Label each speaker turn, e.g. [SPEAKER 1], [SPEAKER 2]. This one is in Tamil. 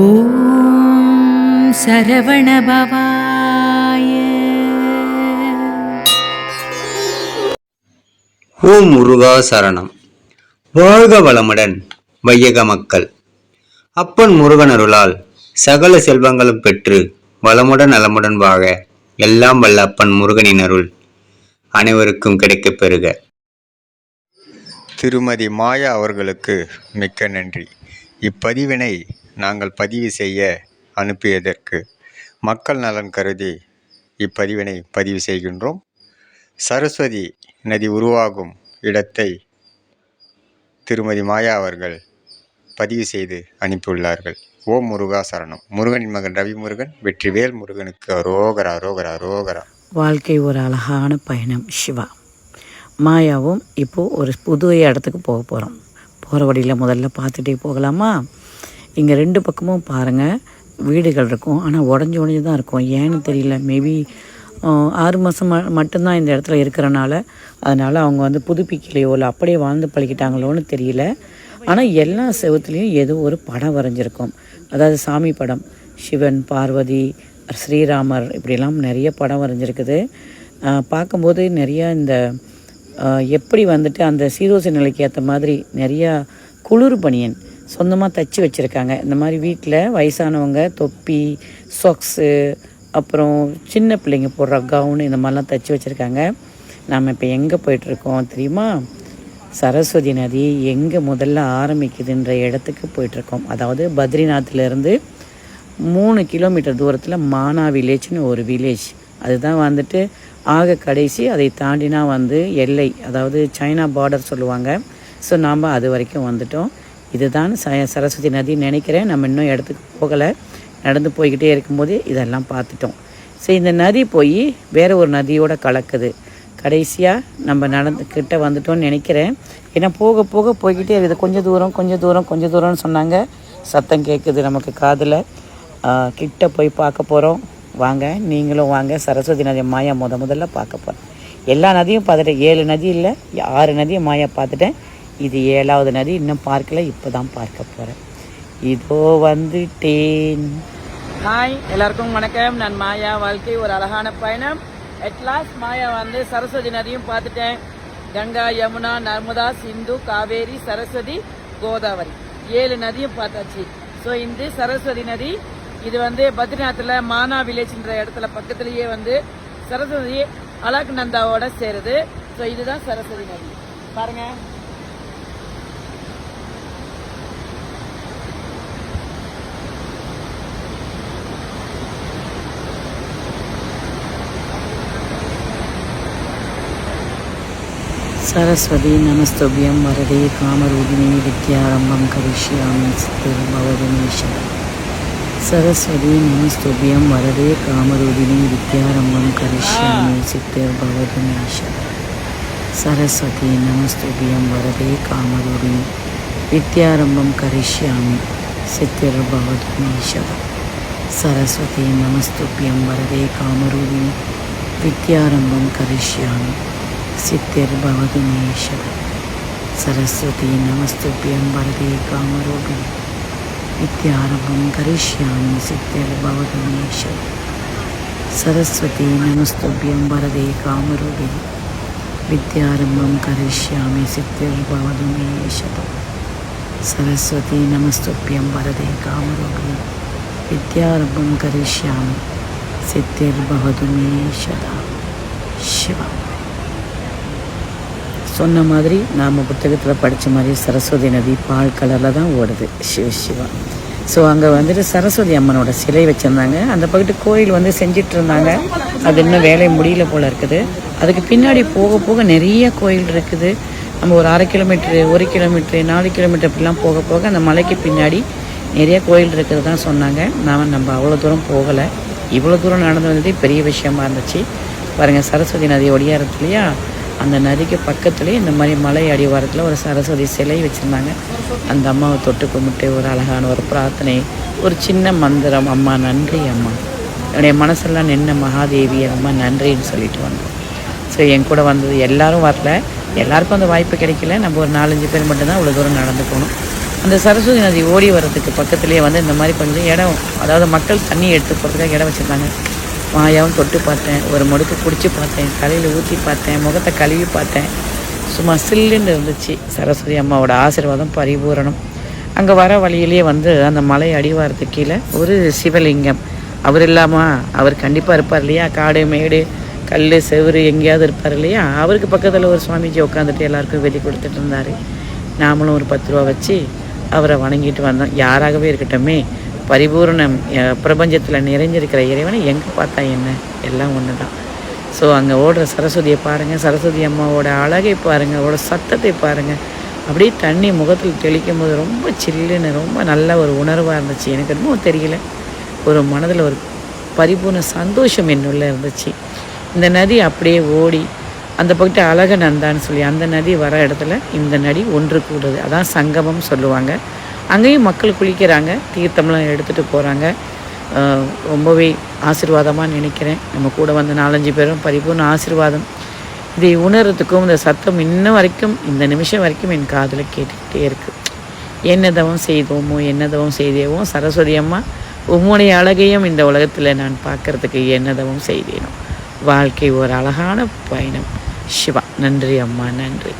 [SPEAKER 1] ஓம் சரவணபவாய
[SPEAKER 2] ஓம் முருகா சரணம். வாழ்க வளமுடன் வையக மக்கள். அப்பன் முருகன் அருளால் சகல செல்வங்களும் பெற்று வளமுடன் நலமுடன் வாழ எல்லாம் வல்ல அப்பன் முருகனின் அருள் அனைவருக்கும் கிடைக்கப் பெறுக.
[SPEAKER 3] திருமதி மாயா அவர்களுக்கு மிக்க நன்றி. இப்பதிவினை நாங்கள் பதிவு செய்ய அனுப்பியதற்கு மக்கள் நலன் கருதி இப்பதிவினை பதிவு செய்கின்றோம். சரஸ்வதி நதி உருவாகும் இடத்தை திருமதி மாயா அவர்கள் பதிவு செய்து அனுப்பியுள்ளார்கள். ஓம் முருகா சரணம். முருகனின் மகன் ரவி முருகன் வெற்றிவேல் முருகனுக்கு அரோகரா அரோகரா அரோகரா.
[SPEAKER 4] வாழ்க்கை ஒரு அழகான பயணம் சிவா. மாயாவும் இப்போது ஒரு புது இடத்துக்கு போக போகிறோம் போகிற வழியில் முதல்ல பார்த்துட்டே போகலாமா? இங்கே ரெண்டு பக்கமும் பாருங்கள் வீடுகள் இருக்கும். ஆனால் உடஞ்சி உடஞ்சி தான் இருக்கும். ஏன்னு தெரியல. மேபி ஆறு மாதம் ம மட்டும்தான் இந்த இடத்துல இருக்கிறனால அதனால் அவங்க வந்து புதுப்பிக்கலையோ இல்லை அப்படியே வாழ்ந்து பழகிட்டாங்களோன்னு தெரியல. ஆனால் எல்லா செவத்துலேயும் ஏதோ ஒரு படம் வரைஞ்சிருக்கும். அதாவது சாமி படம் சிவன் பார்வதி ஸ்ரீராமர் இப்படிலாம் நிறைய படம் வரைஞ்சிருக்குது. பார்க்கும்போது நிறையா இந்த எப்படி வந்துட்டு அந்த சீரோச நிலைக்கு ஏற்ற மாதிரி நிறையா குளிர் பனியன் சொந்தமாக தச்சு வச்சுருக்காங்க. இந்த மாதிரி வீட்டில் வயசானவங்க தொப்பி சொக்ஸு அப்புறம் சின்ன பிள்ளைங்க போடுற கவுனு இந்த மாதிரிலாம் தச்சு வச்சுருக்காங்க. நாம் இப்போ எங்கே போயிட்டுருக்கோம் தெரியுமா? சரஸ்வதி நதி எங்கே முதல்ல ஆரம்பிக்குதுன்ற இடத்துக்கு போயிட்டுருக்கோம். அதாவது பத்ரிநாத்லேருந்து மூணு கிலோமீட்டர் தூரத்தில் மானா வில்லேஜ்னு ஒரு வில்லேஜ். அதுதான் வந்துட்டு ஆக கடைசி அதை தாண்டினா வந்து எல்லை அதாவது சைனா பார்டர் சொல்லுவாங்க. ஸோ நாம் அது வரைக்கும் வந்துட்டோம். இதுதான் ச சரஸ்வதி நதி நினைக்கிறேன். நம்ம இன்னும் இடத்துக்கு போகலை. நடந்து போய்கிட்டே இருக்கும்போது இதெல்லாம் பார்த்துட்டோம். ஸோ இந்த நதி போய் வேறு ஒரு நதியோட கலக்குது. கடைசியாக நம்ம நடந்து கிட்ட வந்துட்டோம்னு நினைக்கிறேன். ஏன்னா போக போக போய்கிட்டே இருக்குது. கொஞ்சம் தூரம் கொஞ்சம் தூரம் கொஞ்சம் தூரம்னு சொன்னாங்க. சத்தம் கேட்குது நமக்கு காதில். கிட்ட போய் பார்க்க போகிறோம் வாங்க நீங்களும் வாங்க. சரஸ்வதி நதி மாயா முத முதல்ல பார்க்க போகிறோம் எல்லா நதியும் பார்த்துட்டேன். ஏழு நதி இல்லை ஆறு நதியும் மாயா பார்த்துட்டேன். இது ஏழாவது நதி இன்னும் பார்க்கல இப்போ தான் பார்க்க போகிறேன் இதோ வந்துட்டேன். ஹாய் எல்லாருக்கும் வணக்கம். நான் மாயா வாழ்க்கை ஒரு அழகான பயணம். அட்லாஸ்ட் மாயா வந்து சரஸ்வதி நதியும் பார்த்துட்டேன். கங்கா யமுனா நர்மதா சிந்து காவேரி சரஸ்வதி கோதாவரி. ஏழு நதியும் பார்த்தாச்சு. ஸோ இந்த சரஸ்வதி நதி இது வந்து பத்ரிநாத்தில் மானா வில்லேஜ்ன்ற இடத்துல பக்கத்துலேயே வந்து சரஸ்வதி அலக்நந்தாவோட சேருது. ஸோ இதுதான் சரஸ்வதி நதி. பாருங்கள் சரஸ்வதி நமஸ்துபியம் வரதே காமரூபிணி வித்யாரம்பம் கரிஷ்யாமி சித்தம் பவதினீஷர சரஸ்வதி நமஸ்துபியம் வரதே காமரூபிணி வித்யாரம்பம் கரிஷ்யாமி சித்தர் பவதினீஷர சரஸ்வதி நமஸ்துபியம் வரதே காமரூபிணி வித்யாரம்பம் கரிஷ்யாமி சித்தர் பவதினீஷர சரஸ்வதி நமஸ்துபியம் வரதே காமரூபிணி வித்யாரம்பம் கரிஷ்யாமி සිත්තිර්භවතු මේශව සරස්වතී නමස්තුපියම් වරදී කාමරෝගණ විද්‍යාරභම් කරිෂ්‍යාමි සිත්තිර්භවතු මේශව සරස්වතී නමස්තුභ්‍යම් වරදී කාමරෝගිණ විද්‍යාරම්භම් කරිෂ්‍යාමි සිත්තිර්භවතු මේශව සරස්වතී නමස්තුභ්‍යම් වරදී කාමරෝගිණ විද්‍යාරම්භම් කරිෂ්‍යාමි සිත්තිර්භවතු මේශදා शिवा சொன்ன மாதிரி நாம் புத்தகத்தில் படித்த மாதிரி சரஸ்வதி நதி பால் கலரில் தான் ஓடுது சிவ சிவா. ஸோ அங்கே வந்துட்டு சரஸ்வதி அம்மனோட சிலை வச்சுருந்தாங்க. அந்த பக்கத்து கோயில் வந்து செஞ்சிட்டு இருந்தாங்க அது இன்னும் வேலை முடியல போல் இருக்குது. அதுக்கு பின்னாடி போக போக நிறைய கோயில் இருக்குது. நம்ம ஒரு அரை கிலோமீட்ரு ஒரு கிலோமீட்ரு நாலு கிலோமீட்டர் அப்படிலாம் போக போக அந்த மலைக்கு பின்னாடி நிறைய கோயில் இருக்கிறது தான் சொன்னாங்க. நாம் நம்ம அவ்வளோ தூரம் போகலை. இவ்வளோ தூரம் நடந்து வந்ததே பெரிய விஷயமா இருந்துச்சு. பாருங்கள் சரஸ்வதி நதி ஒடியாரத்துலையா அந்த நதிக்கு பக்கத்துலேயே இந்த மாதிரி மலை அடிவாரத்தில் ஒரு சரஸ்வதி சிலை வச்சுருந்தாங்க. அந்த அம்மாவை தொட்டு கும்பிட்டு ஒரு அழகான ஒரு பிரார்த்தனை ஒரு சின்ன மந்திரம் அம்மா நன்றி அம்மா. என்னுடைய மனசெல்லாம் நின்ன மகாதேவி அம்மா நன்றின்னு சொல்லிட்டு வந்தோம். ஸோ என் கூட வந்தது எல்லாரும் வரல. எல்லாருக்கும் அந்த வாய்ப்பு கிடைக்கல. நம்ம ஒரு நாலஞ்சு பேர் மட்டும்தான் இவ்வளோ தூரம் நடந்து போகணும் அந்த சரஸ்வதி நதி ஓடி வர்றதுக்கு பக்கத்துலேயே வந்து இந்த மாதிரி கொஞ்சம் இடம் அதாவது மக்கள் தண்ணி எடுத்து போகிறதுக்காக இடம் வச்சுருந்தாங்க. மாயாவும் தொட்டு பார்த்தேன் ஒரு முடுக்கு பிடிச்சி பார்த்தேன் தலையில் ஊற்றி பார்த்தேன் முகத்தை கழுவி பார்த்தேன். சும்மா சில்லுன்னு இருந்துச்சு. சரஸ்வதி அம்மாவோட ஆசீர்வாதம் பரிபூரணம். அங்கே வர வழியிலேயே வந்து அந்த மலை அடிவாரத்துக்கு கீழே ஒரு சிவலிங்கம். அவர் இல்லாமல் அவர் கண்டிப்பாக இருப்பார் இல்லையா? காடு மேடு கல் செவுரு எங்கேயாவது இருப்பார் இல்லையா? அவருக்கு பக்கத்தில் ஒரு சுவாமிஜி உட்காந்துட்டு எல்லாருக்கும் வெதி கொடுத்துட்டு இருந்தார். நாமளும் ஒரு பத்து ரூபா வச்சு அவரை வணங்கிட்டு வந்தோம். யாராகவே இருக்கட்டுமே பரிபூரணம் பிரபஞ்சத்தில் நிறைஞ்சிருக்கிற இறைவனை எங்கே பார்த்தா என்ன? எல்லாம் ஒன்று தான் ஸோ அங்கே ஓடுற சரஸ்வதியை பாருங்கள் சரஸ்வதி அம்மாவோட அழகை பாருங்கள் அவரோட சத்தத்தை பாருங்கள் அப்படியே தண்ணி முகத்தில் தெளிக்கும் போது ரொம்ப சில்லுன்னு ரொம்ப நல்ல ஒரு உணர்வாக இருந்துச்சு. எனக்கு என்னமோ தெரியல. ஒரு மனதில் ஒரு பரிபூர்ண சந்தோஷம் என்னுள்ள இருந்துச்சு. இந்த நதி அப்படியே ஓடி அந்த பக்கத்து அழக நந்தான்னு சொல்லி அந்த நதி வர இடத்துல இந்த நதி ஒன்று கூடுது. அதான் சங்கமம் சொல்லுவாங்க. அங்கேயும் மக்கள் குளிக்கிறாங்க தீர்த்தம்லாம் எடுத்துகிட்டு போகிறாங்க ரொம்பவே ஆசிர்வாதமாக நினைக்கிறேன். நம்ம கூட வந்த நாலஞ்சு பேரும் பரிபூர்ண ஆசிர்வாதம். இதை உணர்றதுக்கும் இந்த சத்தம் இன்ன வரைக்கும் இந்த நிமிஷம் வரைக்கும் என் காதில் கேட்டுக்கிட்டே இருக்குது என்னதவம் செய்தோமோ என்னதவம் செய்தேவோ சரஸ்வதி அம்மா உம்முடைய அழகையும் இந்த உலகத்தில் நான் பார்க்கறதுக்கு என்னதவம் செய்தேனோ. வாழ்க்கை ஒரு அழகான பயணம். சிவா நன்றி அம்மா நன்றி.